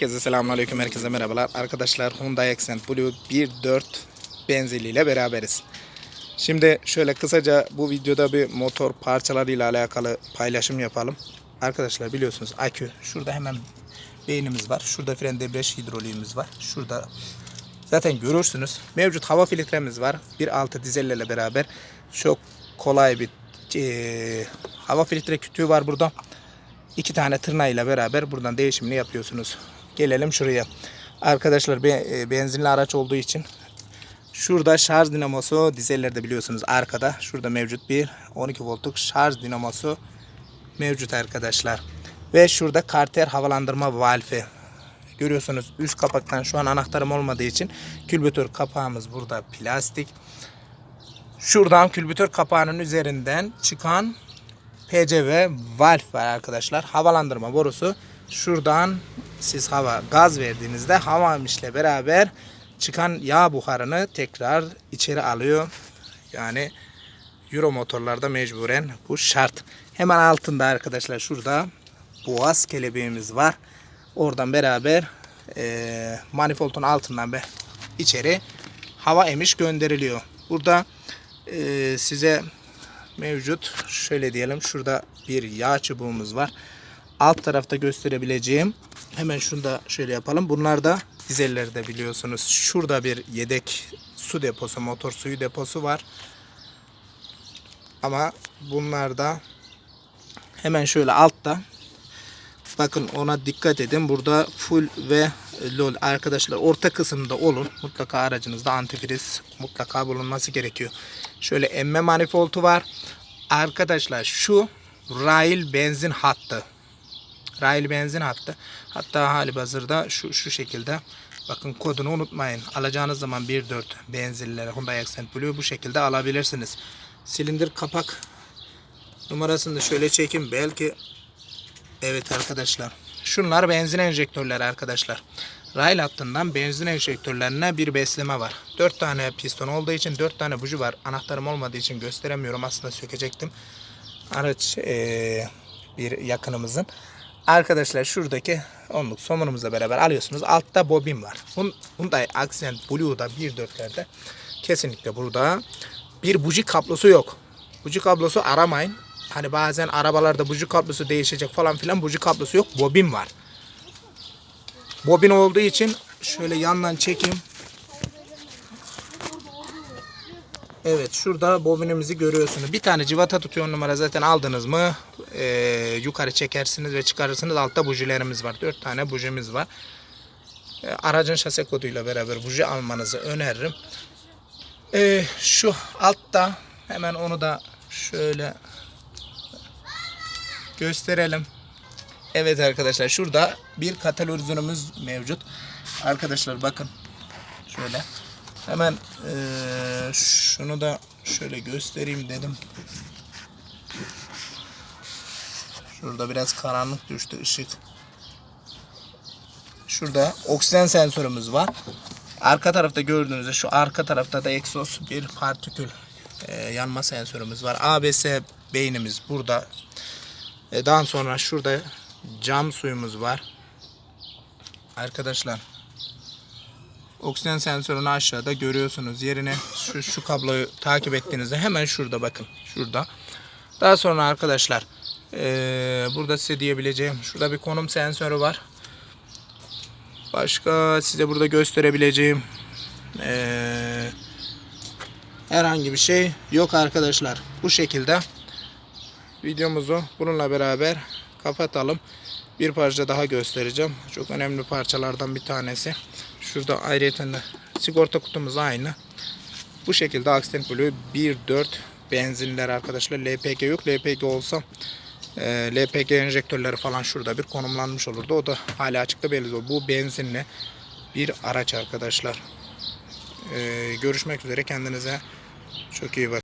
Herkese selamünaleyküm, herkese merhabalar. Arkadaşlar Hyundai Accent Blue 1.4 benzinliyle beraberiz. Şimdi şöyle kısaca bu videoda bir motor parçalarıyla alakalı paylaşım yapalım. Arkadaşlar biliyorsunuz akü şurada hemen beynimiz var. Şurada fren debriyaj hidroliğimiz var. Şurada zaten görürsünüz. Mevcut hava filtremiz var. 1.6 dizellerle beraber çok kolay bir eee, hava filtre kütüğü var burada. İki tane tırnağıyla beraber buradan değişimini yapıyorsunuz. Gelelim şuraya. Arkadaşlar e, benzinli araç olduğu için şurada şarj dinamosu dizellerde biliyorsunuz arkada. Şurada mevcut bir 12 voltluk şarj dinamosu mevcut arkadaşlar. Ve şurada karter havalandırma valfi. Görüyorsunuz üst kapaktan şu an anahtarım olmadığı için külbütör kapağımız burada plastik. Şuradan külbütör kapağının üzerinden çıkan PCV valve var arkadaşlar. Havalandırma borusu. Şuradan siz hava gaz verdiğinizde hava emişle beraber çıkan yağ buharını tekrar içeri alıyor. Yani Euro motorlarda mecburen bu şart. Hemen altında arkadaşlar şurada boğaz kelebeğimiz var. Oradan beraber eee manifoldun altından be içeri hava emiş gönderiliyor. Burada eee, size mevcut. Şöyle diyelim şurada bir yağ çubuğumuz var. Alt tarafta gösterebileceğim. Hemen şunu da şöyle yapalım. Bunlar da dizellerde biliyorsunuz. Şurada bir yedek su deposu, motor suyu deposu var. Ama bunlar da hemen şöyle altta Bakın ona dikkat edin. Burada full ve lol arkadaşlar orta kısımda olun. Mutlaka aracınızda antifriz mutlaka bulunması gerekiyor. Şöyle emme manifoldu var. Arkadaşlar şu rail benzin hattı. Rail benzin hattı. Hatta hali hazırda şu şu şekilde bakın kodunu unutmayın. Alacağınız zaman 1.4 benzinlere Hyundai Accent Blue bu şekilde alabilirsiniz. Silindir kapak numarasını da şöyle çekin. Belki Evet arkadaşlar. Şunlar benzin enjektörleri arkadaşlar. Rail hattından benzin enjektörlerine bir besleme var. 4 tane piston olduğu için 4 tane buji var. Anahtarım olmadığı için gösteremiyorum. Aslında sökecektim. Araç eee, bir yakınımızın. Arkadaşlar şuradaki onluk somunumuzla beraber alıyorsunuz. Altta bobin var. Hyundai Accent Blue'da 1.4'lerde kesinlikle burada bir buji kablosu yok. Buji kablosu aramayın. Hani bazen arabalarda buji kablosu değişecek falan filan buji kablosu yok. Bobin var. Bobin olduğu için şöyle yandan çekeyim. Evet şurada bobinimizi görüyorsunuz. Bir tane civata tutuyor numara zaten aldınız mı eee, yukarı çekersiniz ve çıkarırsınız. Altta bujilerimiz var. 4 tane bujimiz var. E, aracın şase koduyla beraber buji almanızı öneririm. E, şu altta hemen onu da şöyle gösterelim. Evet arkadaşlar şurada bir katalizörümüz mevcut. Arkadaşlar bakın şöyle hemen eee, şunu da şöyle göstereyim dedim. Şurada biraz karanlık düştü ışık. Şurada oksijen sensörümüz var. Arka tarafta gördüğünüzde şu arka tarafta da egzoz bir partikül eee, yanma sensörümüz var. ABS beynimiz burada. E, daha sonra şurada cam suyumuz var. Arkadaşlar oksijen sensörünü aşağıda görüyorsunuz. Yerine şu, şu kabloyu takip ettiğinizde hemen şurada bakın. Şurada. Daha sonra arkadaşlar e, burada size diyebileceğim şurada bir konum sensörü var. Başka size burada gösterebileceğim e, herhangi bir şey yok arkadaşlar. Bu şekilde videomuzu bununla beraber kapatalım. Bir parça daha göstereceğim. Çok önemli parçalardan bir tanesi. Şurada ayrıca de sigorta kutumuz aynı. Bu şekilde Accent Blue 1.4 benzinler arkadaşlar. LPG yok. LPG olsa e, LPG enjektörleri falan şurada bir konumlanmış olurdu. O da hala açıkta belli. Bu benzinli bir araç arkadaşlar. E, görüşmek üzere. Kendinize çok iyi bakın.